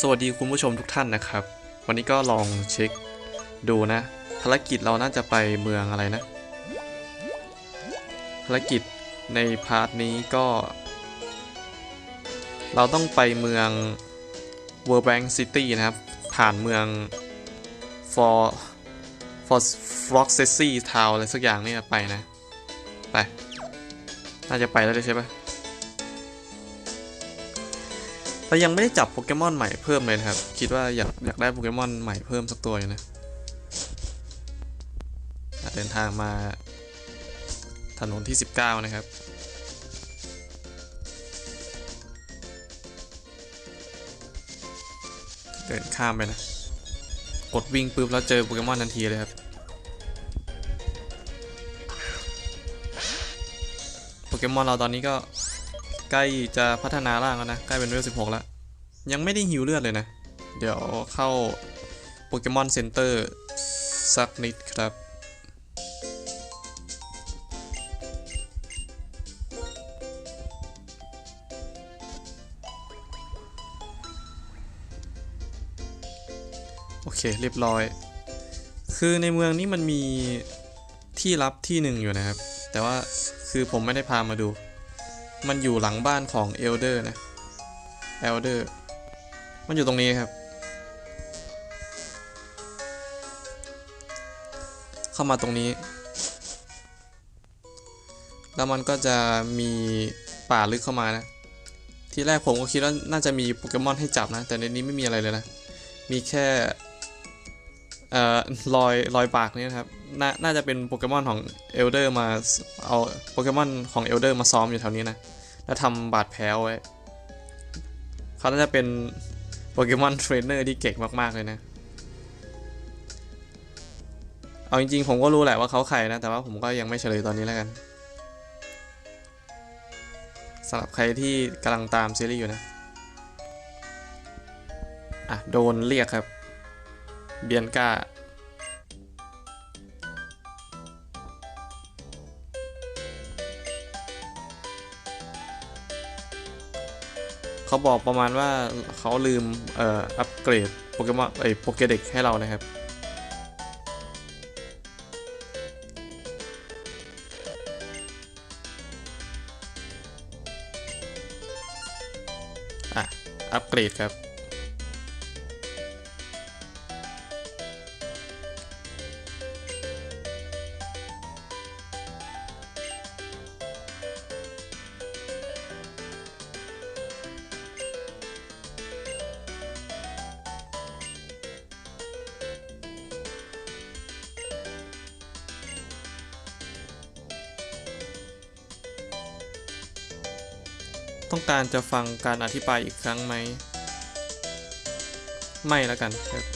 สวัสดีคุณผู้ชมทุกท่านนะครับ วันนี้ก็ลองเช็คดูนะ ภารกิจเราน่าจะไปเมืองอะไรนะ ภารกิจในพาร์ทนี้ก็ เราต้องไปเมือง World Bank City นะครับ ผ่านเมือง For For Frog c e s s y Town อะไรสักอย่างนี่ไปนะ ไป น่าจะไปแล้วใช่ปะ แต่ยังไม่ได้จับโปเกมอนใหม่เพิ่มเลยนะครับ คิดว่าอยากอยากได้โปเกมอนใหม่เพิ่มสักตัวอยู่นะเดินทางมาถนนที่ 19 นะครับ เดินข้ามไปนะ กดวิ่งปุ๊บแล้วเจอโปเกมอนทันทีเลยครับ โปเกมอนเราตอนนี้ก็ ใกล้จะพัฒนาร่างแล้วนะ ใกล้เป็นเวล16แล้ว ยังไม่ได้หิวเลือดเลยนะ เดี๋ยวเข้าโปเกมอนเซ็นเตอร์สักนิดครับโอเค เรียบร้อย คือในเมืองนี้มันมีที่ลับที่หนึ่งอยู่นะครับ แต่ว่าคือผมไม่ได้พามาดู มันอยู่หลังบ้านของเอลเดอร์นะเอลเดอร์มันอยู่ตรงนี้ครับ เข้ามาตรงนี้ แล้วมันก็จะมีป่าลึกเข้ามานะ ทีแรกผมก็คิดว่าน่าจะมีโปเกมอนให้จับนะ แต่ในนี้ไม่มีอะไรเลยนะ มีแค่ เอ่อรอยรอยปากนี่นะครับนน่าจะเป็นโปเกมอนของเอลเดอร์มาเอาโปเกมอนของเอลเดอร์มาซ้อมอยู่แถวนี้นะ แล้วทำบาดแผลไว้ เขาน่าจะเป็นโปเกมอนเทรนเนอร์ที่เก่งมาก ๆ เลยนะ เอาจริง ๆ ผมก็รู้แหละว่าเขาใครนะ แต่ว่าผมก็ยังไม่เฉลยตอนนี้แล้วกันสำหรับใครที่กำลังตามซีรีส์อยู่นะ อะ โดนเรียกครับ เบียนกาเขาบอกประมาณว่าเขาลืม เอ่อ อัปเกรดโปเกมอนไอโปเกเด็กให้เรานะครับ อะ อัปเกรดครับ การจะฟังการอธิบายอีกครั้งไหม ไม่แล้วกันครับ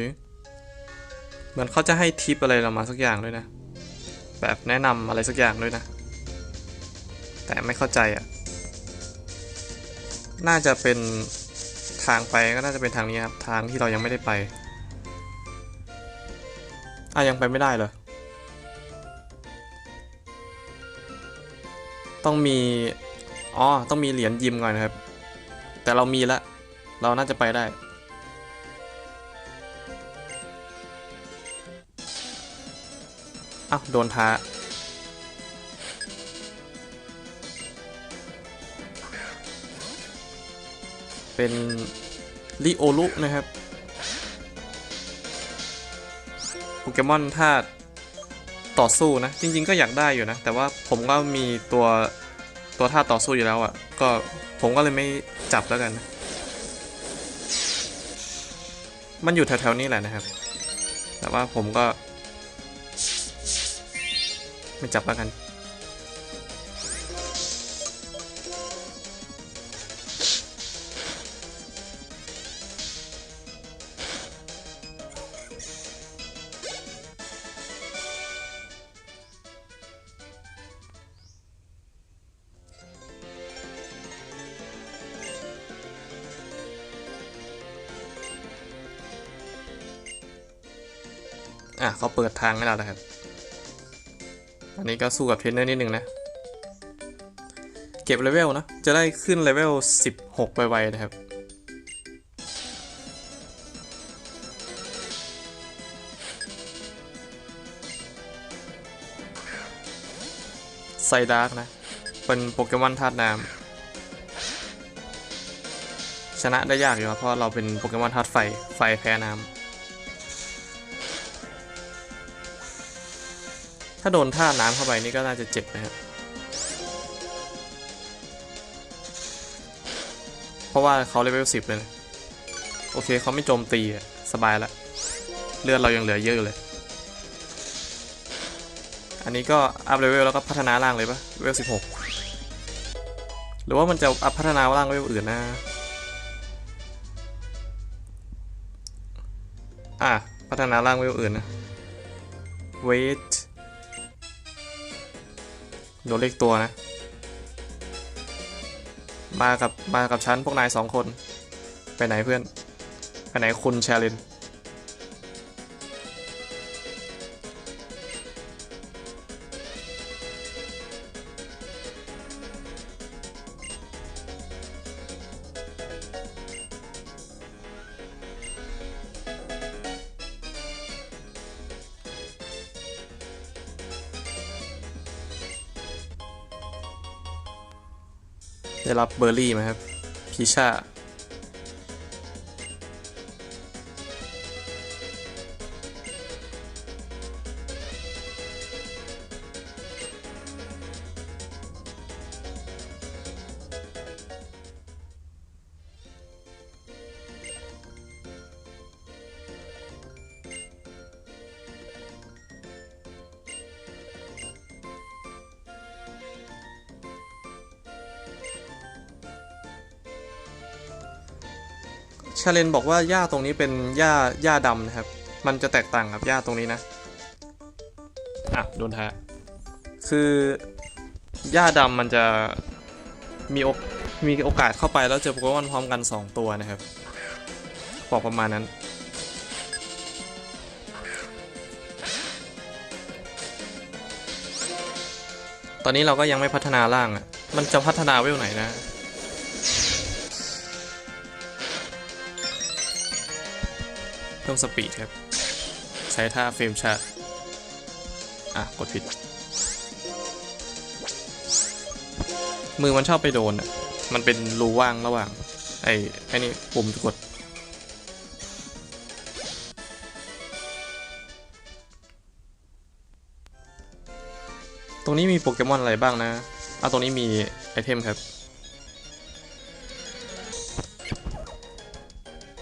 เฮ้ยเหมือนเขาจะให้ทิปอะไรเรามาสักอย่างด้วยนะ แบบแนะนำอะไรสักอย่างด้วยนะ แต่ไม่เข้าใจอะ่ะ น่าจะเป็นทางไปก็น่าจะเป็นทางนี้ครับทางที่เรายังไม่ได้ไปอะยังไปไม่ได้เหรอ ต้องมี อ๋อ ต้องมีเหรียญยิมก่อนนะครับ แต่เรามีละ เราน่าจะไปได้ อ้าวโดนท้า เป็นลิโอลุนะครับโปเกมอนถ้าต่อสู้นะ จริง ๆ ก็อยากได้อยู่นะ แต่ว่าผมก็มีตัวตัวท่าต่อสู้อยู่แล้วอะ่ะ ก็ผมก็เลยไม่จับแล้วกันนะมันอยู่แถวๆนี้แหละนะครับ แต่ว่าผมก็ ไม่จับแล้วกัน อะเขาเปิดทางให้เราแล้วครับ นนี้ก็สู้กับเทรนเนอร์นิดนึงนะ เก็บเลเวลนะ จะได้ขึ้นเลเวล 16 ไวๆนะครับ ไซดาร์กนะ เป็นโปเกมอนธาตุน้ำชนะได้ยากอยู่ครับเพราะเราเป็นโปเกมอนธาตุไฟ ไฟแพ้น้ำ ถ้าโดนธาน้ำเข้าไปนี่ก็น่าจะเจ็บนะครับเพราะว่าเขาเลเวลสิบเลยโอเคเขาไม่โจมตีอะสบายละเลือดเรายังเหลือเยอะอยู่เลย อันนี้ก็อัพเลเวลแล้วก็พัฒนาร่างเลยปะเลเวลสิบหกหรือว่ามันจะอัพพัฒนาร่างเลเวลอื่นนะอะพัฒนาร่างเลเวลอื่นนะ wait โดนเลขตัวนะ มากับมากับฉันพวกนายสองคน ไปไหนเพื่อน ไปไหนคุณแชร์ลิน ได้รับเบอร์รี่ไหมครับพิชา ชาเลนบอกว่าหญ้าตรงนี้เป็นหญ้าหญ้าดำนะครับ มันจะแตกต่างกับหญ้าตรงนี้นะ อะ โดนแท้คือหญ้าดำมันจะมีโอกมีโอกาสเข้าไปแล้วเจอโปเกมอนพร้อมกัน 2 ตัวนะครับ บอกประมาณนั้น ตอนนี้เราก็ยังไม่พัฒนาร่างอะ มันจะพัฒนาเวลไหนนะ เพิ่มสปีดครับ ใช้ท่าเฟรมชาร์จอะ กดผิด มือมันชอบไปโดนอะ มันเป็นรูว่างระหว่าง ไอ้ไอ้นี่ปุ่มกด ตรงนี้มีโปเกมอนอะไรบ้างนะอะตรงนี้มีไอเทมครับ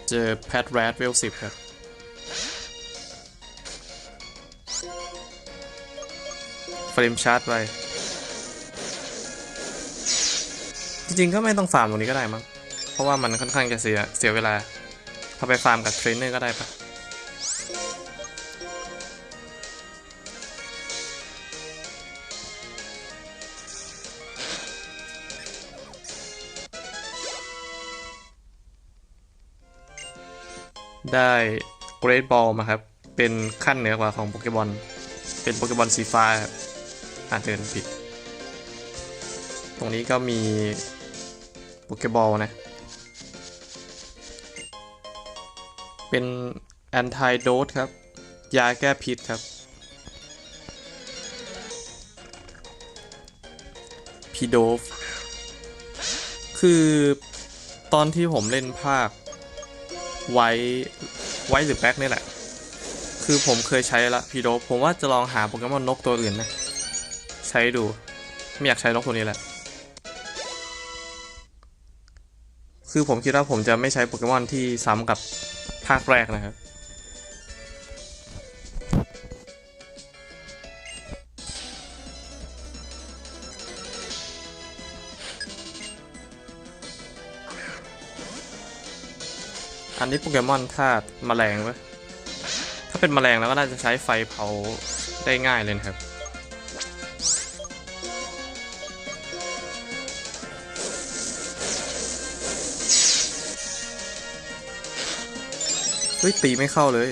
เจอแพทแรดเวลสิบครับ เฟรมชาร์จไป จริงๆก็ไม่ต้องฟาร์มตรงนี้ก็ได้มั้ง เพราะว่ามันค่อนข้างจะเสียเสียเวลาถ้าไปฟาร์มกับเทรนเนอร์ก็ได้ปะได้เกรดบอลมาครับ เป็นขั้นเหนือกว่าของโปเกมอน เป็นโปเกมอนสีฟ้าครับ อ่านเดินผิด ตรงนี้ก็มีโปเกบอลนะ เป็นแอนตี้โดสครับ ยาแก้พิษครับ พีโดฟ คือตอนที่ผมเล่นภาคไว้ไว้หรือแบ็กนี่แหละ คือผมเคยใช้ละพีโดฟ ผมว่าจะลองหาโปเกมอนนกตัวอื่นนะ ใช้ดู ไม่อยากใช้นกตัวนี้แหละ คือผมคิดว่าผมจะไม่ใช้โปเกมอนที่ซ้ำกับภาคแรกนะครับอันนี้โปเกมอนธาตุแมลงปะถ้าเป็นแมลงแล้วก็น่าจะใช้ไฟเผาได้ง่ายเลยนะครับ เฮ้ยตีไม่เข้าเลย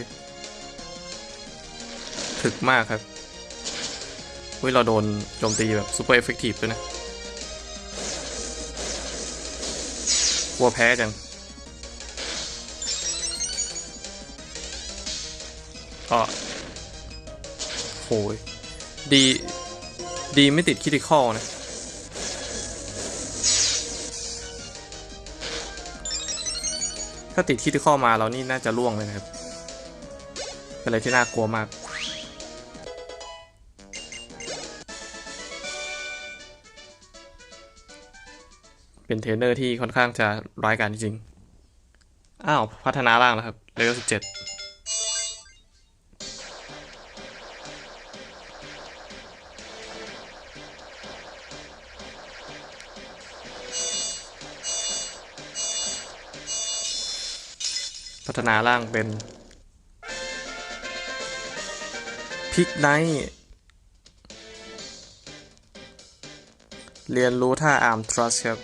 ถึกมากครับเฮ้ยเราโดนโจมตีแบบซูเปอร์เอฟเฟกตีฟด้วยนะกลัวแพ้จังก็โหยดี ดีไม่ติดคิติคอลนะาติดที่ที่ข้อมาเรานี่น่าจะล่วงเลยนะครับ เป็นอะไรที่น่ากลัวมาก เป็นเทรนเนอร์ที่ค่อนข้างจะร้ายกาจจริงๆอ้าว พัฒนาร่างแล้วครับเลเวลสิบเจ็ด พัฒนาร่างเป็นพิกไนท์เรียนรู้ท่าอาร์มทรัสครับ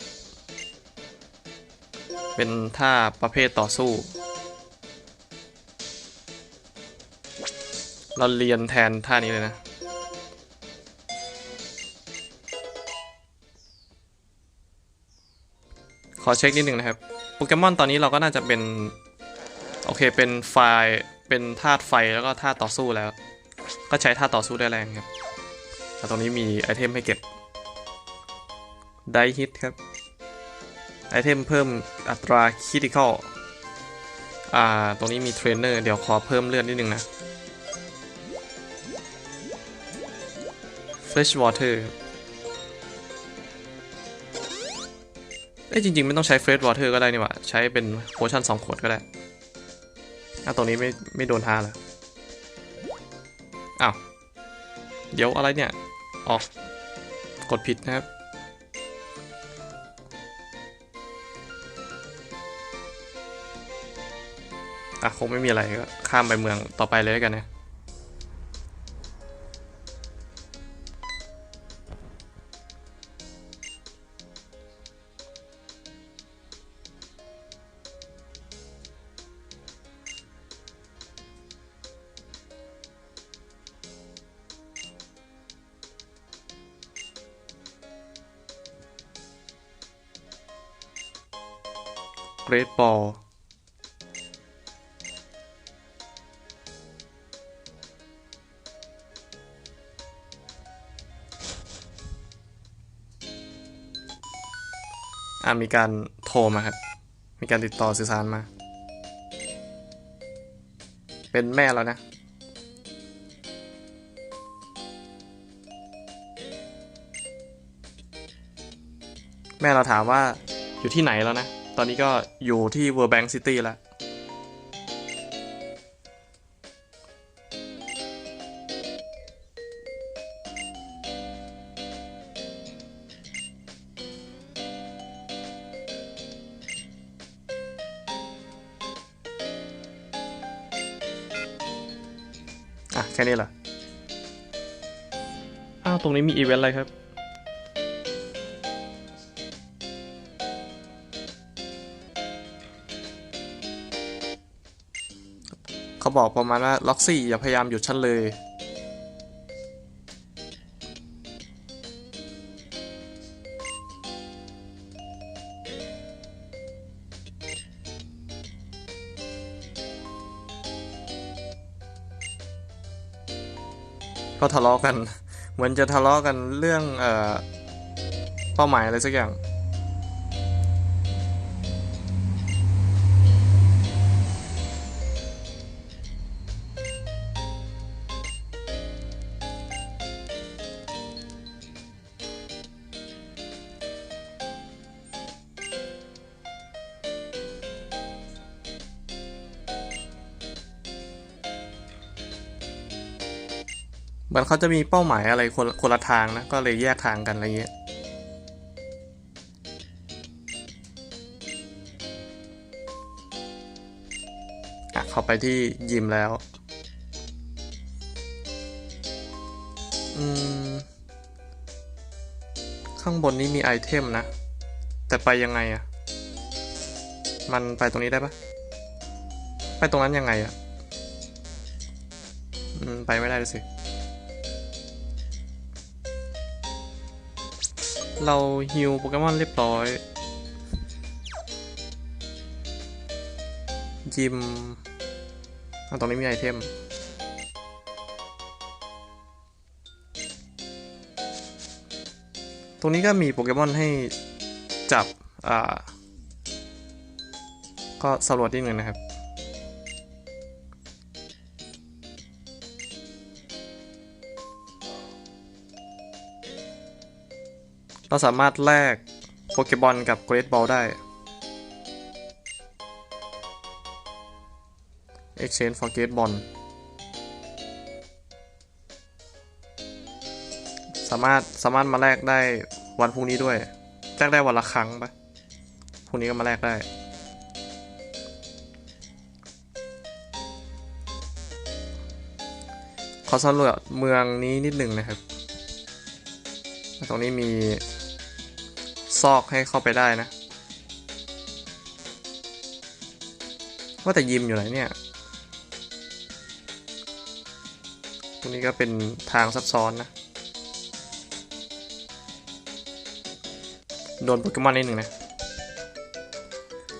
เป็นท่าประเภทต่อสู้ เราเรียนแทนท่านี้เลยนะขอเช็คนิดหนึ่งนะครับ โปเกมอนตอนนี้เราก็น่าจะเป็น โอเคเป็นไฟเป็นธาตุไฟแล้วก็ธาตุต่อสู้แล้ว ก็ใช้ธาตุต่อสู้ได้แรงครับแต่ตรงนี้มีไอเทมให้เก็บไดฮิตครับ ไอเทมเพิ่มอัตราคิติคอลอ่า ตรงนี้มีเทรนเนอร์ เดี๋ยวขอเพิ่มเลือดนิดนึงนะ Fresh Water เอ้ยจริง ๆ ไม่ต้องใช้ Fresh Water ก็ได้นี่หว่า ใช้เป็นโพชั่น2ขวดก็ได้ อะตรงนี้ไม่ไม่โดนทาเหรออ้าวเดี๋ยวอะไรเนี่ยออกกดผิดนะครับ อะ คงไม่มีอะไรก็ข้ามไปเมืองต่อไปเลยกันนะ เกรดบอลอ่ามีการโทรมาครับ มีการติดต่อสื่อสารมา เป็นแม่แล้วนะแม่เราถามว่าอยู่ที่ไหนแล้วนะ ตอนนี้ก็อยู่ที่ World Bank City แล้ว อะ แค่นี้เหรอ อ้าว ตรงนี้มีอีเวนต์อะไรครับ บอกประมาณว่าล็อกซี่อย่าพยายามหยุดฉันเลย ก็ทะเลาะกัน เหมือนจะทะเลาะกันเรื่องเอ่อเป้าหมายอะไรสักอย่าง เขาจะมีเป้าหมายอะไรคนคนละทางนะ ก็เลยแยกทางกันอะไรเงี้ยอะเข้าไปที่ยิมแล้วอืมข้างบนนี้มีไอเทมนะ แต่ไปยังไงอะมันไปตรงนี้ได้ปะไปตรงนั้นยังไงอะอืมไปไม่ได้สิ เราฮิวโปเกมอนเรียบร้อย ยิมอะตรงนี้มีไอเทม ตรงนี้ก็มีโปเกมอนให้จับ อ่า ก็สำรวจนิดหนึ่งนะครับ เราสามารถแลกโปเกบอลกับเกรดบอลได้ Exchange for Great Ball สามารถสามารถมาแลกได้วันพรุ่งนี้ด้วยแลกได้วันละครั้งปะพรุ่งนี้ก็มาแลกได้ ขอสำรวจเมืองนี้นิดหนึ่งนะครับ ตรงนี้มี ซอกให้เข้าไปได้นะ ว่าแต่ยิมอยู่ไหนเนี่ย ตรงนี้ก็เป็นทางซับซ้อนนะ โดนโปเกมอนนิดหนึ่งนะ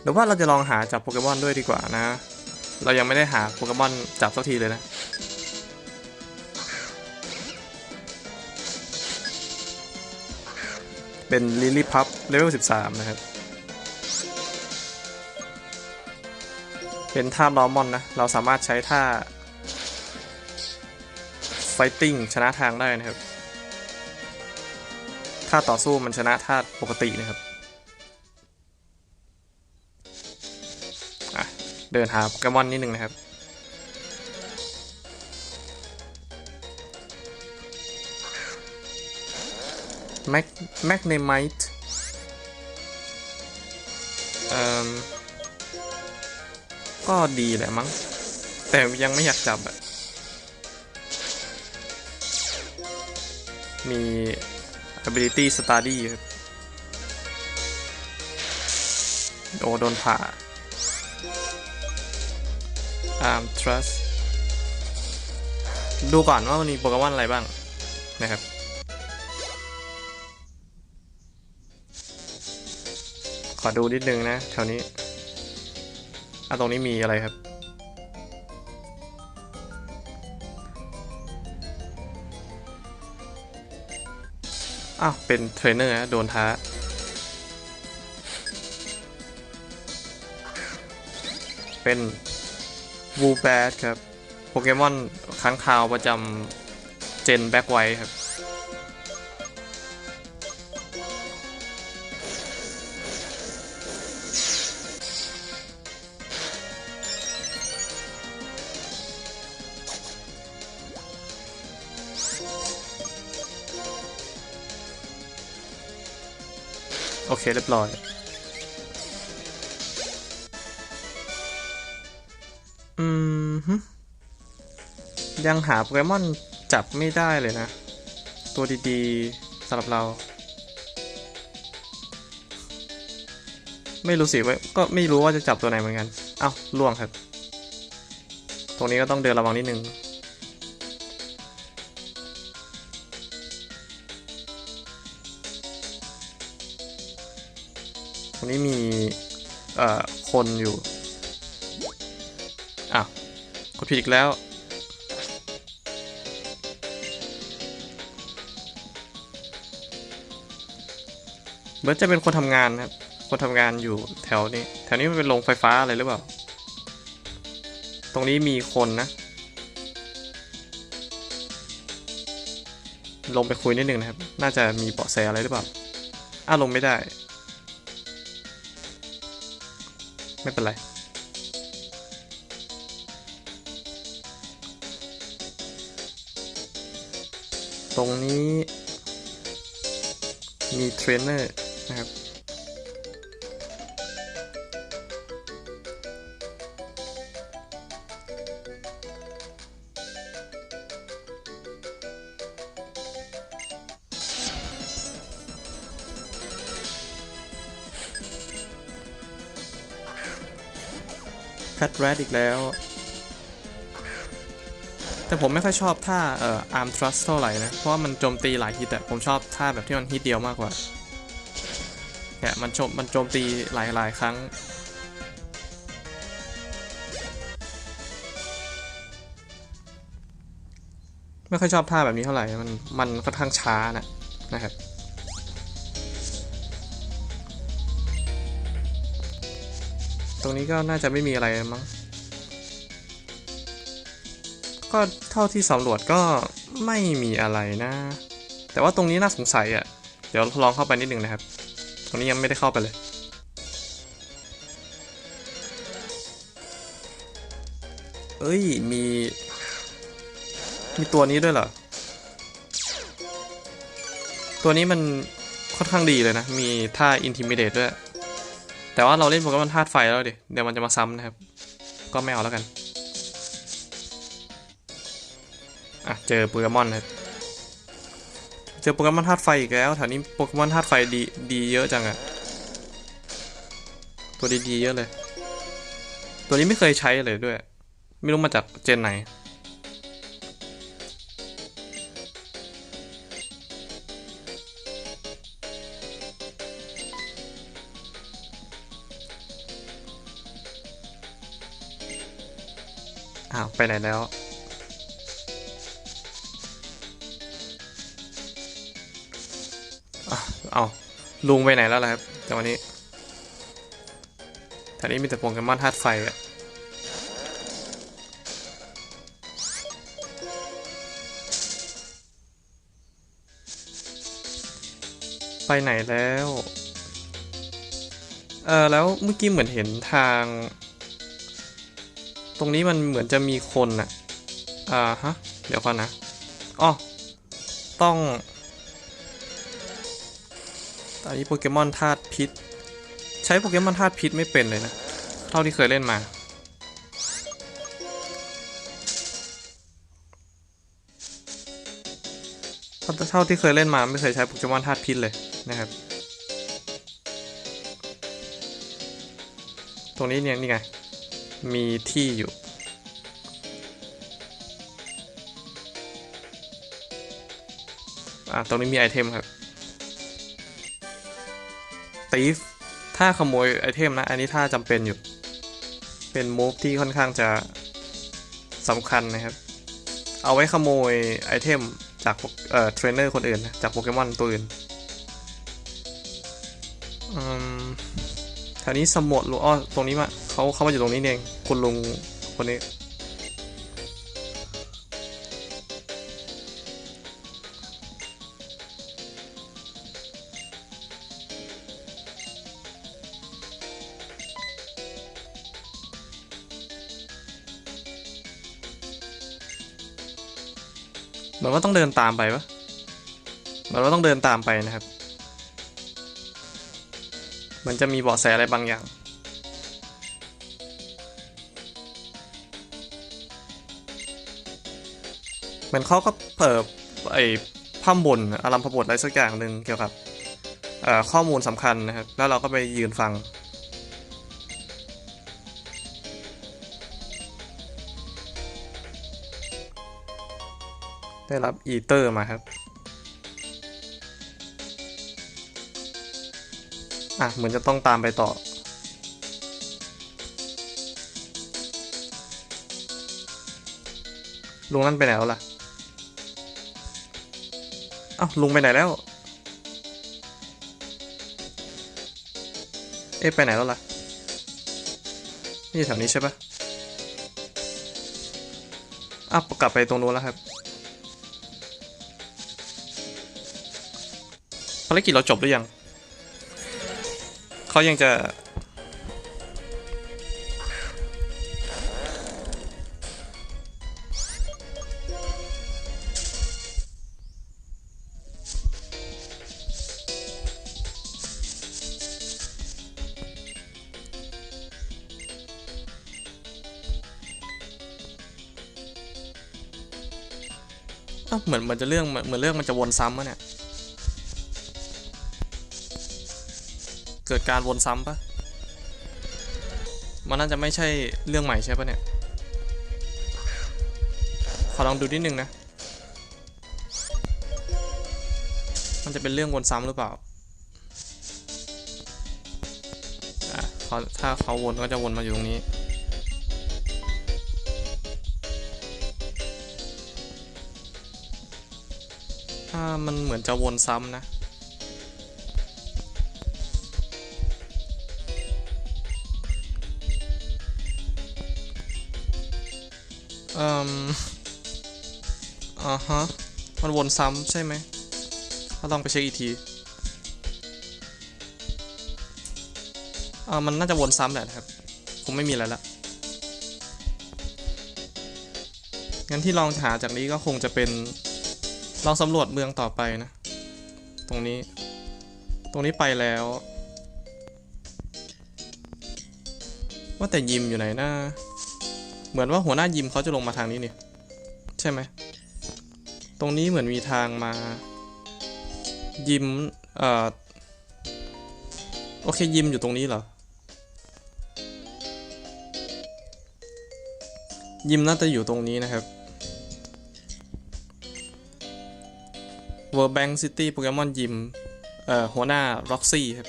หรือว่าเราจะลองหาจับโปเกมอนด้วยดีกว่านะ เรายังไม่ได้หาโปเกมอนจับสักทีเลยนะ เป็นลิลี่พับเลเวล 13 นะครับ เป็นท่านอมอนนะ เราสามารถใช้ท่า Fighting ชนะทางได้นะครับ ท่าต่อสู้มันชนะท่าปกตินะครับเดินหาโปเกมอนนิดนึงนะครับ แม็กแมกเนมไต์เอ่อก็ดีแหละมั้ง แต่ยังไม่อยากจับอะมี ability study ครับโอโดนผ่า arm trust ดูก่อนว่ามันมีโปเกมอนอะไรบ้างนะครับ อดูนิดนึงนะแถวนี้อะตรงนี้มีอะไรครับ อ้าว เป็นเทรนเนอร์นะโดนท้า เป็นวูแบดครับ โปเกมอนค้างคาวประจำเจนแบ็กไวครับ โอเคเรียบร้อย อืมยังหาโปเกมอนจับไม่ได้เลยนะ ตัวดีๆสำหรับเรา ไม่รู้สิว่าก็ไม่รู้ว่าจะจับตัวไหนเหมือนกัน เอ้าล่วงครับ ตรงนี้ก็ต้องเดินระวังนิดนึง รงนี้มีเอ่อคนอยู่อ้าวกดผิดอีกแล้วเหมือนจะเป็นคนทำงานนะครับ คนทำงานอยู่แถวนี้ แถวนี้มันเป็นโรงไฟฟ้าอะไรหรือเปล่า ตรงนี้มีคนนะ ลงไปคุยนิดนึงนะครับ น่าจะมีเบาะแสอะไรหรือเปล่า อ้าวลงไม่ได้ ไม่เป็นไร ตรงนี้มีเทรนเนอร์นะครับ ทแรดอีกแล้ว แต่ผมไม่ค่อยชอบท่าเอ่อ arm thrust เท่าไหร่นะ เพราะว่ามันโจมตีหลายฮิตอะผมชอบท่าแบบที่มันฮิตเดียวมากกว่าเนี่ยมันโจมมันโจมตีหลายหลายครั้ง ไม่ค่อยชอบท่าแบบนี้เท่าไหร่ มันมันค่อนข้างช้านะนะครับ ตรงนี้ก็น่าจะไม่มีอะไรมั้ง ก็เท่าที่สำรวจก็ไม่มีอะไรนะ แต่ว่าตรงนี้น่าสงสัยอะ่ะ เดี๋ยวลองเข้าไปนิดนึงนะครับ ตรงนี้ยังไม่ได้เข้าไปเลย เอ้ย มี มีตัวนี้ด้วยเหรอ ตัวนี้มันค่อนข้างดีเลยนะ มีท่า intimidate ด้วย แต่ว่าเราเล่นโปเกมอนธาตุไฟแล้วดิ เดี๋ยวมันจะมาซ้ำนะครับ ก็ไม่เอาแล้วกัน อะ เจอโปเกมอนนะเจอโปเกมอนธาตุไฟอีกแล้วแถวนี้โปเกมอนธาตุไฟดีดีเยอะจังอะตัวดีๆเยอะเลย ตัวนี้ไม่เคยใช้เลยด้วย ไม่รู้มาจากเจนไหน ไปไหนแล้วอะเอาลุงไปไหนแล้วล่ะครับแต่วันนี้แถวนี้มีแต่โปเกมอนธาตุไฟอะไปไหนแล้ว เออแล้วเมื่อกี้เหมือนเห็นทาง ตรงนี้มันเหมือนจะมีคนอะอ่าฮะ เดี๋ยวก่อนนะอ๋อต้อง ตอนนี้โปเกมอนธาตุพิษ ใช้โปเกมอนธาตุพิษไม่เป็นเลยนะ เท่าที่เคยเล่นมาเท่าที่เคยเล่นมาไม่เคยใช้โปเกมอนธาตุพิษเลยนะครับ ตรงนี้เนี่ยนี่ไง มีที่อยู่ อ่าตรงนี้มีไอเทมครับตีฟถ้าขโมยไอเทมนะ อันนี้ถ้าจำเป็นอยู่ เป็นมูฟที่ค่อนข้างจะสำคัญนะครับ เอาไว้ขโมยไอเทมจากเอ่อเทรนเนอร์คนอื่นนะจากโปเกมอนตัวอื่นอืมแถวนี้สมดหรืออ้อตรงนี้มา เขาเขามาอยู่ตรงนี้เองคุณลุงคนนี้เหมือนว่าต้องเดินตามไปปะเหมือนว่าต้องเดินตามไปนะครับ มันจะมีเบาะแสอะไรบางอย่าง มือนเขาก็เปิดไอ้ผ้าบนอารัมพบทอะไรสักอย่างหนึ่งเกี่ยวกับข้อมูลสำคัญนะครับ แล้วเราก็ไปยืนฟัง ได้รับอีเตอร์มาครับ อะ เหมือนจะต้องตามไปต่อลุงนั่นไปไหนแล้วล่ะ เอ้าลุงไปไหนแล้ว เอ๊ะไปไหนแล้วล่ะ นี่แถวนี้ใช่ปะอ้าวกลับไปตรงนู้นแล้วครับ ภารกิจเราจบหรือยัง เขายังจะ เหมือนเหมือนจะเรื่องเหมือนเรื่องมันจะวนซ้ำอะเนี่ย เกิดการวนซ้ำปะมันน่าจะไม่ใช่เรื่องใหม่ใช่ปะเนี่ย ขอลองดูนิดนึงนะ มันจะเป็นเรื่องวนซ้ำหรือเปล่าอะเขาถ้าเขาวนก็จะวนมาอยู่ตรงนี้ ถ้ามันเหมือนจะวนซ้ำนะ เอ่มอ่าฮะ มันวนซ้ำใช่ไหมเราลองไปเช็คอีกทีอ่ามันน่าจะวนซ้ำแหละนะครับคงไม่มีอะไรละงั้นที่ลองหาจากนี้ก็คงจะเป็น ลองสำรวจเมืองต่อไปนะ ตรงนี้ ตรงนี้ไปแล้ว ว่าแต่ยิมอยู่ไหนนะเหมือนว่าหัวหน้ายิมเขาจะลงมาทางนี้นี่ใช่ไหม ตรงนี้เหมือนมีทางมา ยิม เอ่อ โอเคยิมอยู่ตรงนี้เหรอ ยิมน่าจะอยู่ตรงนี้นะครับ World Bank City Pokemon Gym เอ่อหัวหน้า Roxy ครับ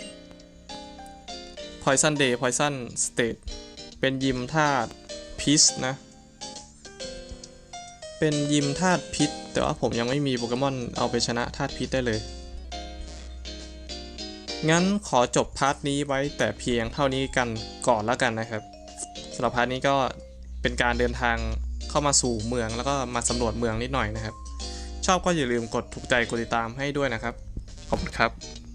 Poison Day Poison State เป็นยิมธาตุพิษนะ เป็นยิมธาตุพิษ แต่ว่าผมยังไม่มีโปเกมอนเอาไปชนะธาตุพิษได้เลย งั้นขอจบพาร์ทนี้ไว้แต่เพียงเท่านี้กันก่อนแล้วกันนะครับสำหรับพาร์ทนี้ก็เป็นการเดินทางเข้ามาสู่เมืองแล้วก็มาสำรวจเมืองนิดหน่อยนะครับ ชอบก็อย่าลืมกดถูกใจกดติดตามให้ด้วยนะครับ ขอบคุณครับ